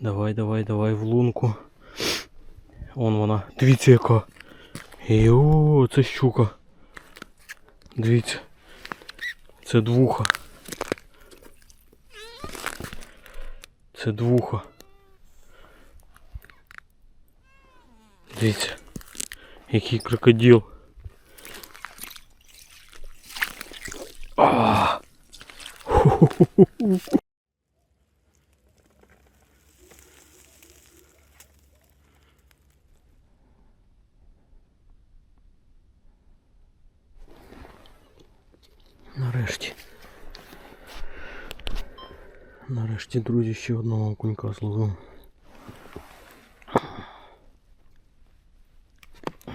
Давай, давай, давай в лунку. Вон вона. Дивіться яка. Йо, це щука. Дивіться. Це двуха. Це двуха. Дивіться. Який крокодил. А! Нарешті. Нарешті, друзі, ще одного окунька зловив.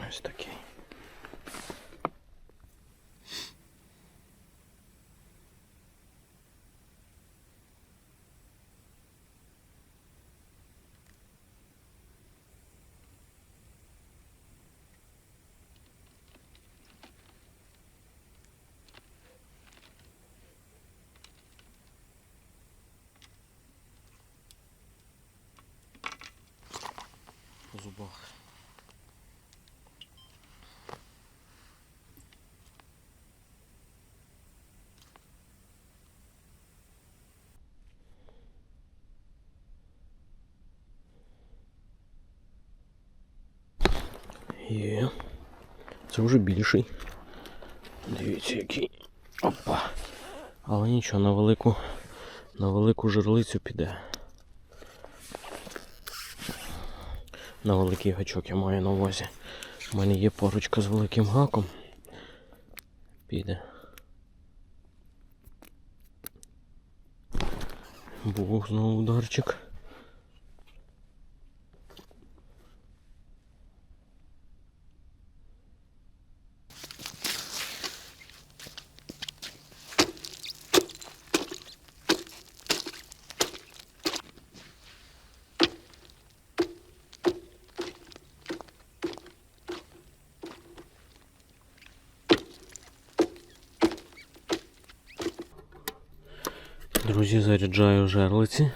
Ось такий. по зубах. Є. Це вже більший. Дивіться який. Опа. Але нічого, на велику, на велику жерлицю піде. На великий гачок я маю на увазі. У мене є поручка з великим гаком. Піде. Був знову ударчик. Друзі, заряджаю жерлиці.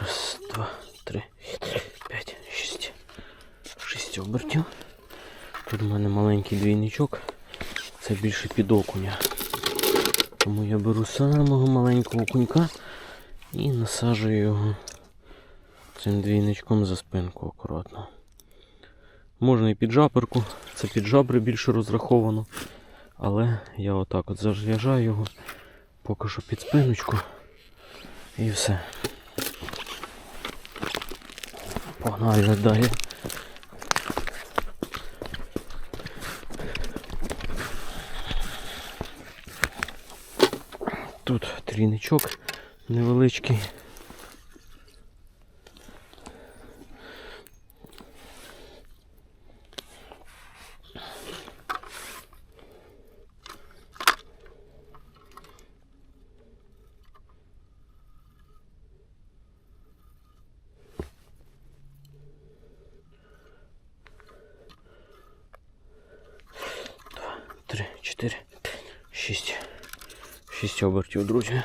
Раз, два, три, п'ять, шість. Шість обертів. Тут у мене маленький двійничок. Це більше під окуня. Тому я беру самого маленького окунька і насаджую його цим двійничком за спинку акуратно. Можна і під жаперку, це під жабри більше розраховано. Але я отак от зав'яжаю його, поки що під спиночку. І все. Погнали далі. Тут трійничок невеличкий. Три, чотири, п'ять, шість. Шість друзі.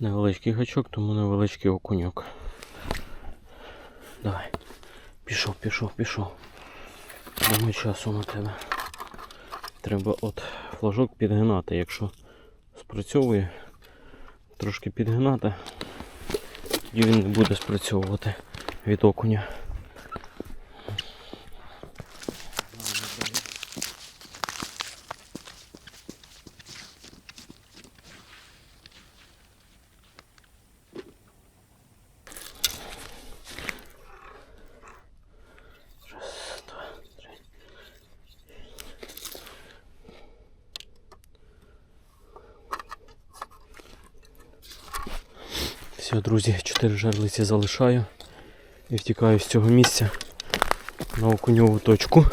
Невеличкий гачок, тому невеличкий окуньок. Давай. Пішов, пішов, пішов. Дамо часу на тебе. Треба от флажок підгинати, якщо спрацьовує, трошки підгинати, тоді він не буде спрацьовувати від окуня. Друзі, чотири жерлиці залишаю і втікаю з цього місця на окуньову точку.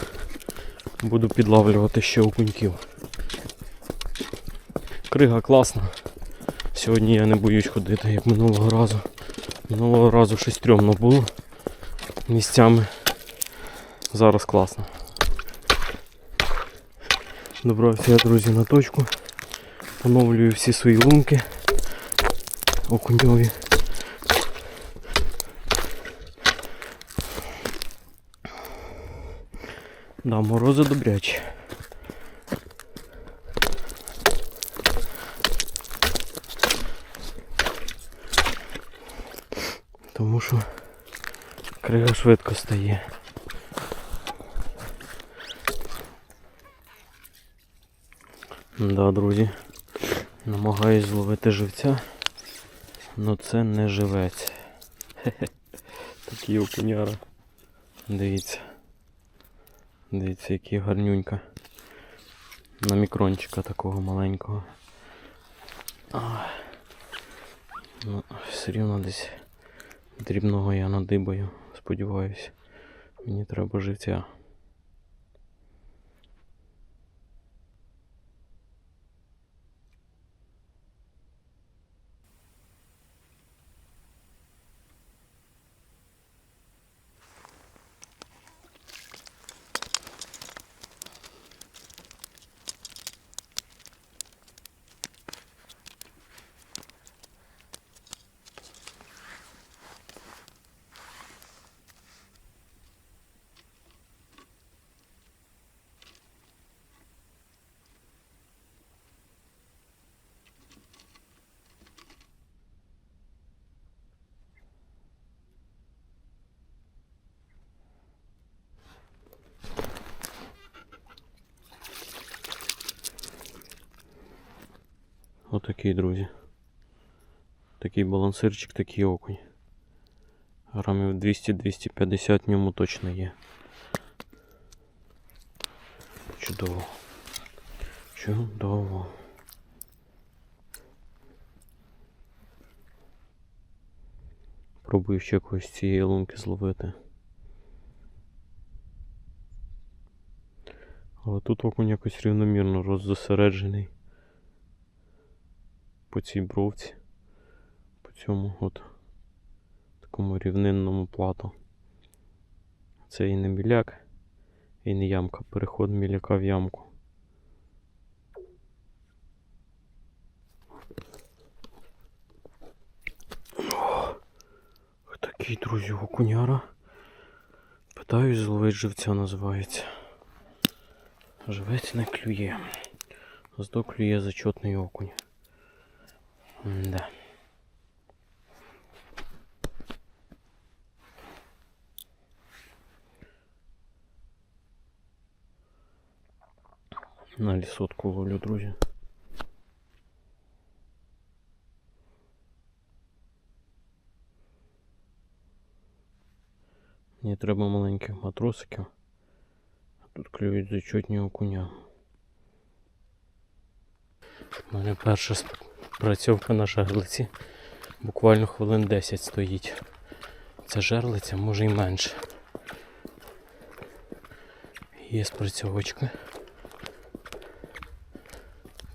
Буду підлавлювати ще окуньків. Крига класна. Сьогодні я не боюсь ходити, як минулого разу. Минулого разу щось стрьомно було місцями. Зараз класно. Добрався я, друзі, на точку. Поновлюю всі свої лунки окуньові. Да, морози добрячі. Тому що крига швидко стає. Да, друзі. Намагаюсь зловити живця, але це не живець. Хе-хе. Такий окуняра. Дивіться. Дивіться, який гарнюнька. На мікрончика такого маленького. Ах. Ну, все рівно десь дрібного я надибаю, сподіваюсь. Мені треба живця. Отакий, друзі. Такий балансирчик, такий окунь. Грамів 200-250 в ньому точно є. Чудово. Чудово. Пробую ще когось з цієї лунки зловити. Але тут окунь якось рівномірно роззосереджений по цій бровці, по цьому от такому рівнинному плату. Це і не міляк, і не ямка. Переход міляка в ямку. Такий, друзі, окуняра. Питаюсь, зловить живця називається. Живець не клює. Здо клює зачетний окунь. Да. На лісотку ловлю, друзі. Мені треба маленьких матросиків. А тут клюють зачетні окуня. У мене перша сп- Працьовка на жерлиці. Буквально хвилин 10 стоїть. Це жерлиця, може і менше. Є спрацьовочка.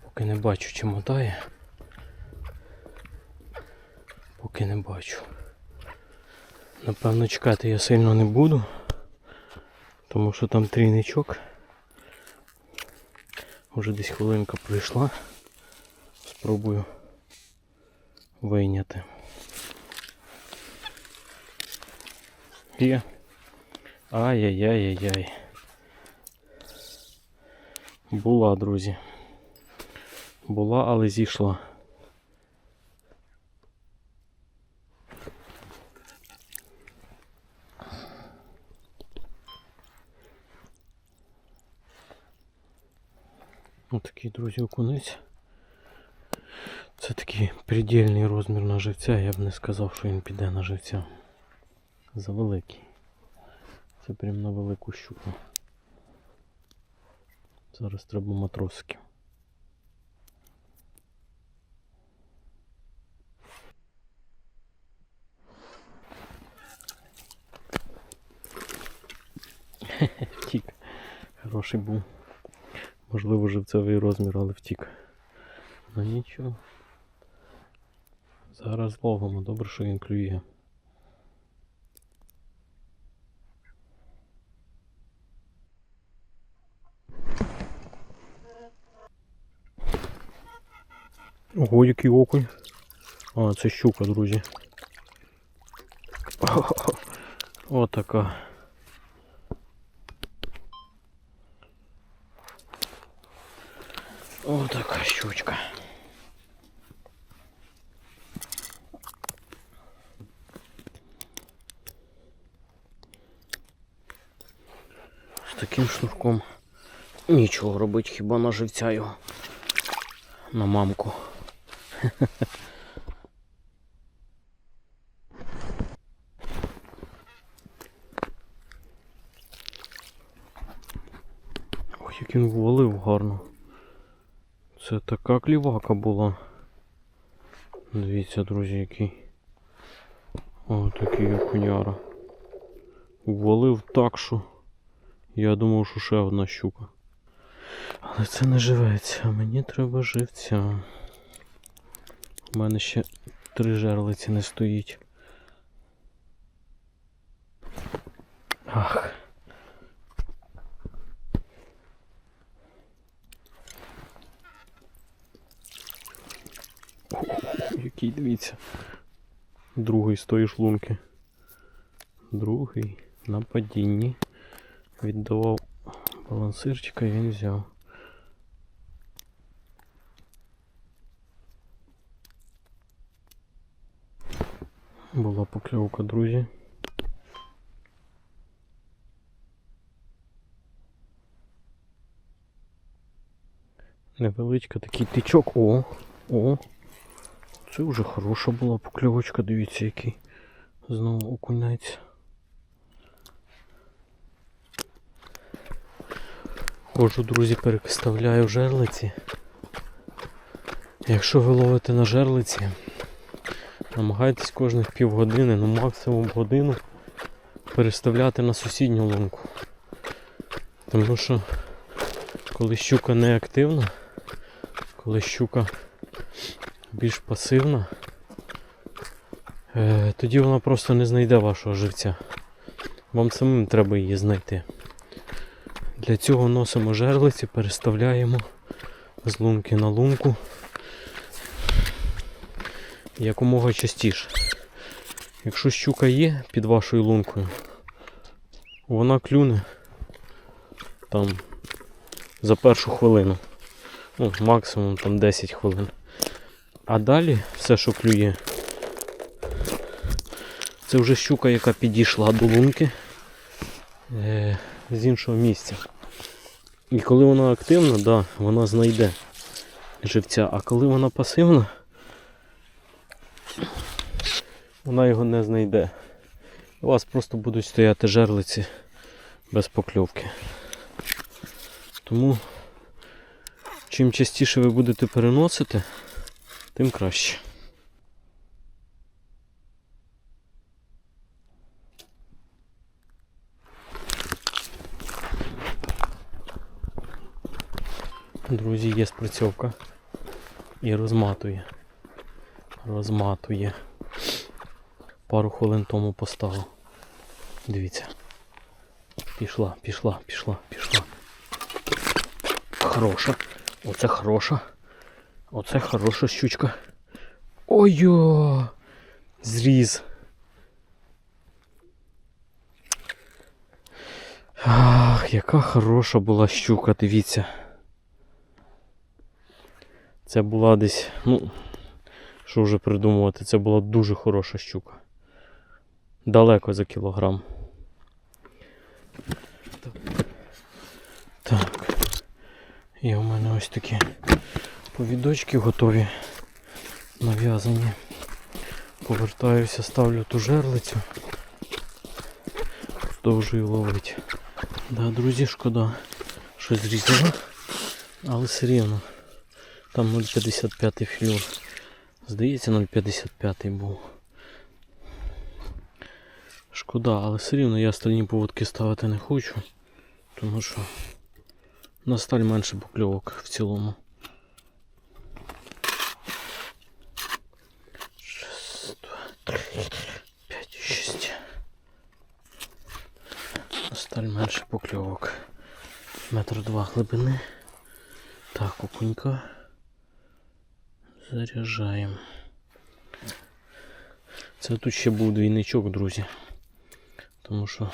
Поки не бачу, чи мотає. Поки не бачу. Напевно, чекати я сильно не буду, тому що там трійничок. Уже десь хвилинка пройшла. Спробую вийняти. Є. Ай-яй-яй-яй-яй. Була, друзі. Була, але зійшла. Отакий, друзі, окунець. Це такий предельний розмір на живця, я б не сказав, що він піде на живця. Завеликий. Це прям на велику щуку. Зараз треба матросиків. Втік. Хороший був. Можливо, живцевий розмір, але втік. Ну нічого. Зараз ловимо, добре, що він клює. Ого, який окунь. А, це щука, друзі. Отака. Отака щучка. Таким шнурком нічого робить, хіба на живця його. На мамку. Ой, як він ввалив гарно. Це така клівака була. Дивіться, друзі, який. О, такий окуняра. Ввалив так, що я думав, що ще одна щука. Але це не живеться, мені треба живця. У мене ще три жерлиці не стоїть. Ах. Який дивіться. Другий з тої шлунки. Другий на падінні. Віддавав балансирчика і він взяв. Була покльовка, друзі. Невеличка такий тичок. О! О! Це вже хороша була покльовочка, дивіться, який знову окунець. Ходжу, друзі, переставляю жерлиці. Якщо ви ловите на жерлиці, намагайтесь кожних півгодини, ну максимум годину переставляти на сусідню лунку. Тому що коли щука не активна, коли щука більш пасивна, е, тоді вона просто не знайде вашого живця. Вам самим треба її знайти. Для цього носимо жерлиці, переставляємо з лунки на лунку якомога частіше. Якщо щука є під вашою лункою, вона клюне там за першу хвилину. Ну, максимум там 10 хвилин. А далі все, що клює, це вже щука, яка підійшла до лунки е, з іншого місця. І коли вона активна, да, вона знайде живця, а коли вона пасивна, вона його не знайде. У вас просто будуть стояти жерлиці без покльовки. Тому чим частіше ви будете переносити, тим краще. Друзі, є спрацьовка і розматує. Розматує. Пару хвилин тому поставив. Дивіться. Пішла, пішла, пішла, пішла. Хороша. Оце хороша. Оце хороша щучка. Ой-йо! Зріз. Ах, яка хороша була щука, дивіться. Це була десь, ну, що вже придумувати, це була дуже хороша щука. Далеко за кілограм. Так. І у мене ось такі повідочки готові, нав'язані. Повертаюся, ставлю ту жерлицю. Продовжую ловити. Да, друзі, шкода, що зрізала, але все рівно. Там 0,55 флюр. Здається, 0,55 був. Шкода, але все рівно я стальні поводки ставити не хочу, тому що на сталь менше покльовок в цілому. Раз, два, три, п'ять, шість. На сталь менше покльовок. Метр два глибини. Так, окунька. Заряджаємо. Це тут ще був двійничок, друзі. Тому що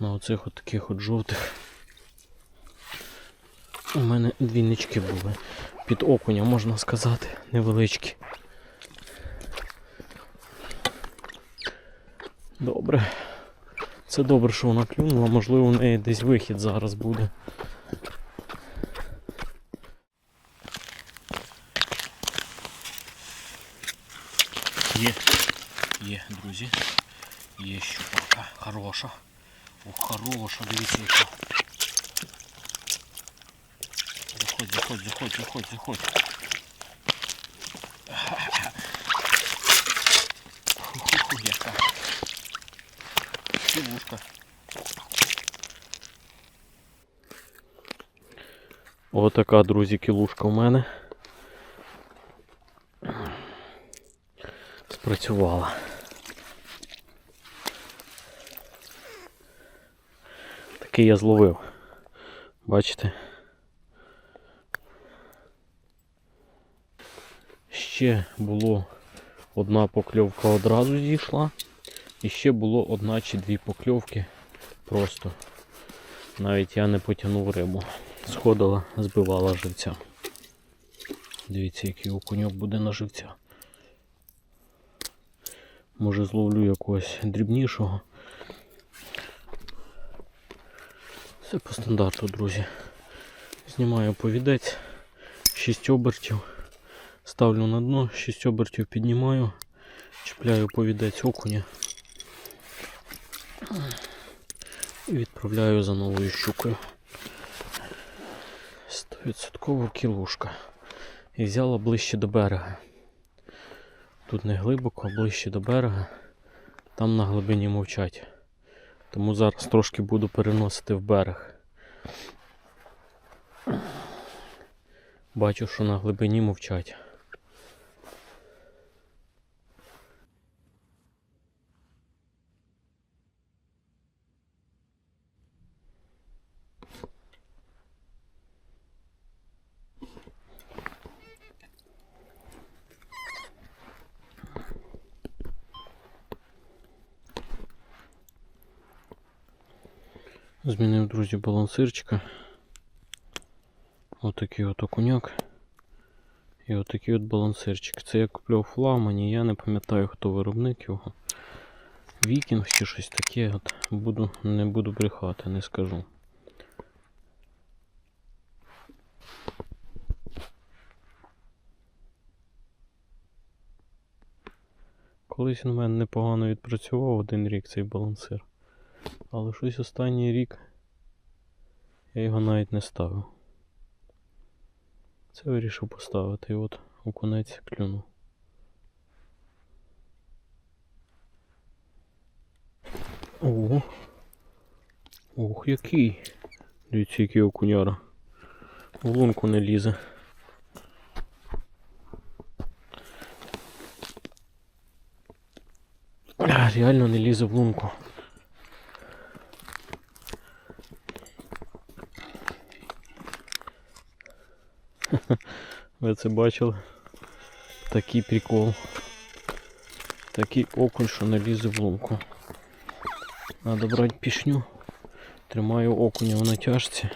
на оцих от таких от жовтих у мене двійнички були. Під окуня, можна сказати, невеличкі. Добре. Це добре, що вона клюнула, можливо, в неї десь вихід зараз буде. Є, є, друзі. Є щупака. Хороша. О, хороша, дивіться яка. Заходь, заходь, заходь, заходь, заходь. Ху-ху-ху, друзі, кілушка у мене. Спрацювала. Такий я зловив. Бачите? Ще було одна покльовка одразу зійшла. І ще було одна чи дві покльовки. Просто навіть я не потягнув рибу. Сходила, збивала живця. Дивіться, який окуньок буде на живця. Може зловлю якогось дрібнішого. Все по стандарту, друзі. Знімаю повідець, 6 обертів, ставлю на дно, 6 обертів піднімаю, чіпляю повідець окуня і відправляю за новою щукою. 100% кілушка. І взяла ближче до берега. Тут не глибоко, а ближче до берега. Там на глибині мовчать. Тому зараз трошки буду переносити в берег. Бачу, що на глибині мовчать. Змінив, друзі, балансирчика. Отакий от окуняк. І отакий от балансирчик. Це я купляв в флагмані, я не пам'ятаю хто виробник його. Вікінг чи щось таке. От буду, не буду брехати, не скажу. Колись він у мене непогано відпрацював один рік цей балансир. Але щось останній рік я його навіть не ставив. Це вирішив поставити і от окунець клюнув. Ого. Ох, який. Дивіться, який окуняра. В лунку не лізе. Реально не лізе в лунку. Ви це бачили? Такий прикол. Такий окунь, що не лізе в лунку. Надо брати пішню. Тримаю окуня в натяжці.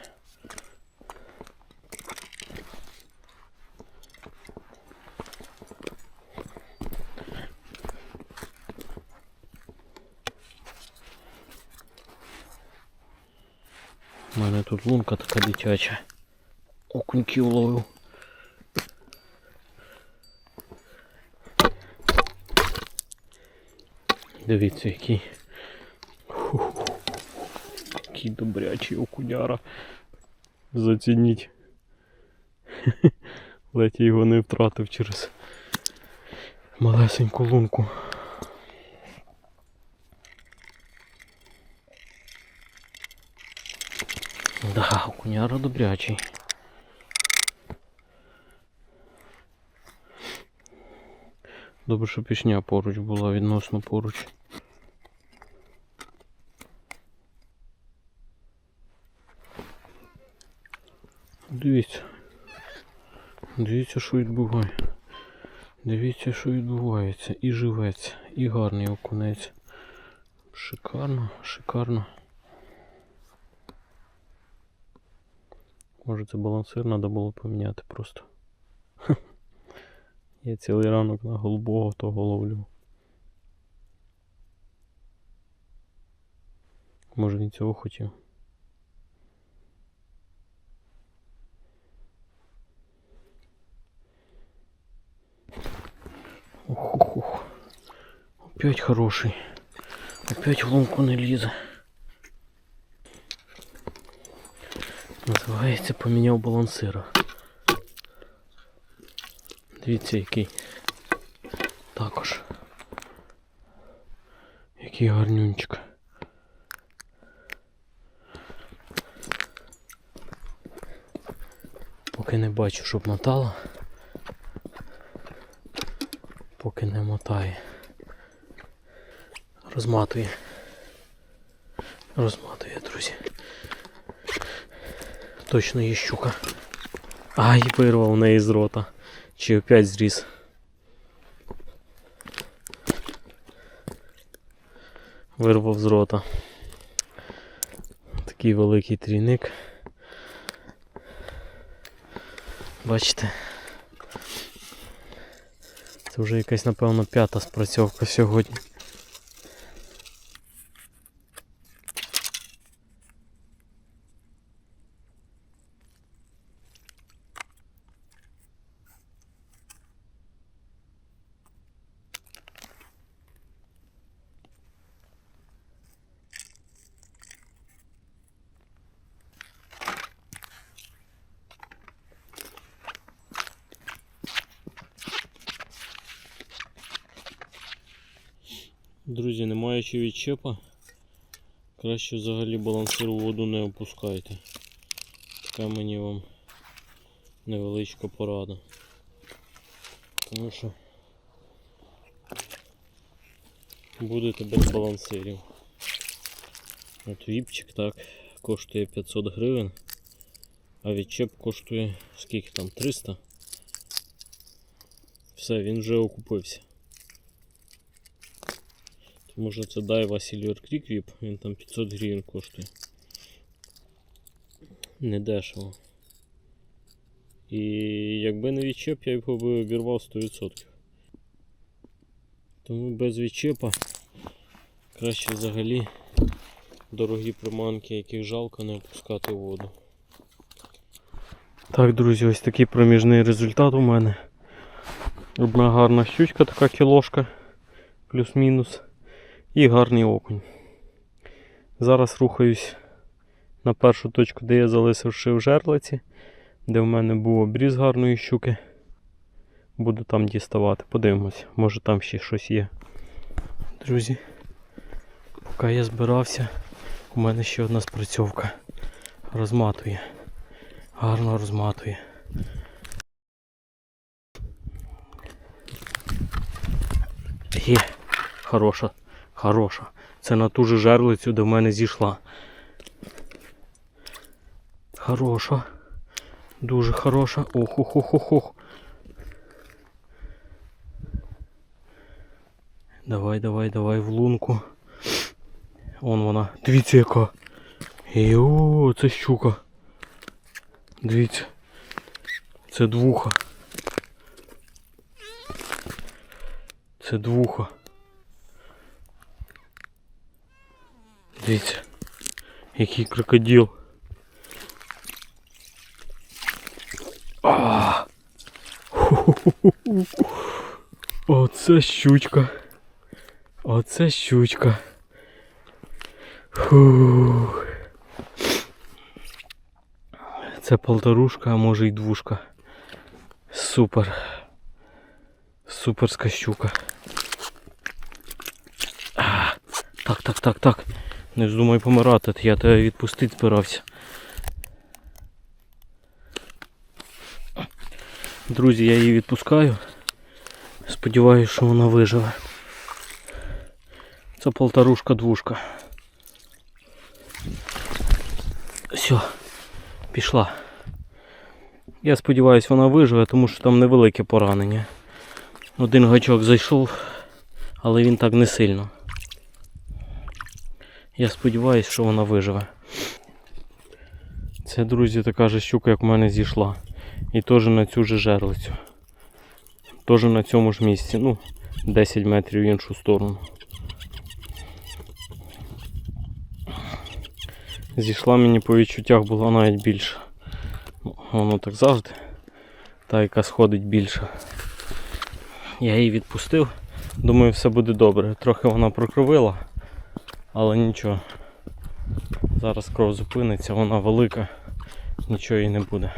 У мене тут лунка така дитяча. Окуньків ловив. Дивіться, який. Ху-ху. Який добрячий окуняра. Зацініть. Ледь його не втратив через малесеньку лунку. Да, окуняра добрячий. Добре, що пішня поруч була відносно поруч. Дивіться. Дивіться, що відбувається. Дивіться, що відбувається. І живець, і гарний окунець. Шикарно, шикарно. Може це балансир треба було поміняти просто. Я цілий ранок на голубого того ловлю. Може він цього хотів. Ух-ух-ух. Опять хороший. Опять в лунку не лізе. Називається поміняв балансира. Дивіться який. Також. Який гарнюнчик. Поки не бачу, щоб мотала. Поки не мотає. Розматує. Розматує, друзі. Точно є щука. Ай, вирвав в неї з рота. Чи опять зріс. Вирвав з рота. Такий великий трійник. Бачите? Це вже якась, напевно, п'ята спрацьовка сьогодні. Друзі, не маючи відчепа, краще взагалі балансир у воду не опускайте. Така мені вам невеличка порада. Тому що будете без балансирів. От віпчик так коштує 500 гривень, а відчеп коштує скільки там 300. Все, він вже окупився. Що це Daiwa Silver Creek Whip, він там 500 гривень коштує. Не дешево. І якби не відчеп, я його би обірвав 100%. Тому без відчепа краще взагалі дорогі приманки, яких жалко не опускати в воду. Так, друзі, ось такий проміжний результат у мене. Одна гарна щучка, така кілошка, плюс-мінус і гарний окунь. Зараз рухаюсь на першу точку, де я залишив жерлиці, де в мене був обріз гарної щуки. Буду там діставати, подивимось, може там ще щось є. Друзі, поки я збирався, у мене ще одна спрацьовка. Розматує. Гарно розматує. Є, хороша. Хороша. Це на ту же жерлицю до мене зійшла. Хороша. Дуже хороша. ох ох ох ох ох Давай, давай, давай в лунку. Вон вона. Дивіться яка. Йо, це щука. Дивіться. Це двуха. Це двуха. Дивіться, який крокодил. А! Оце щучка. Оце щучка. Фух. Це полторушка, а може й двушка. Супер. Суперська щука. А, так, так, так, так. Не вздумай помирати, я тебе відпустити збирався. Друзі, я її відпускаю. Сподіваюся, що вона виживе. Це полторушка двушка. Все, пішла. Я сподіваюся, вона виживе, тому що там невелике поранення. Один гачок зайшов, але він так не сильно. Я сподіваюся, що вона виживе. Це, друзі, така же щука, як в мене зійшла. І теж на цю же жерлицю. Теж на цьому ж місці. Ну, 10 метрів в іншу сторону. Зійшла мені по відчуттях була навіть більша. Ну, Воно так завжди. Та, яка сходить більше. Я її відпустив. Думаю, все буде добре. Трохи вона прокровила, але нічого. Зараз кров зупиниться, вона велика, нічого їй не буде.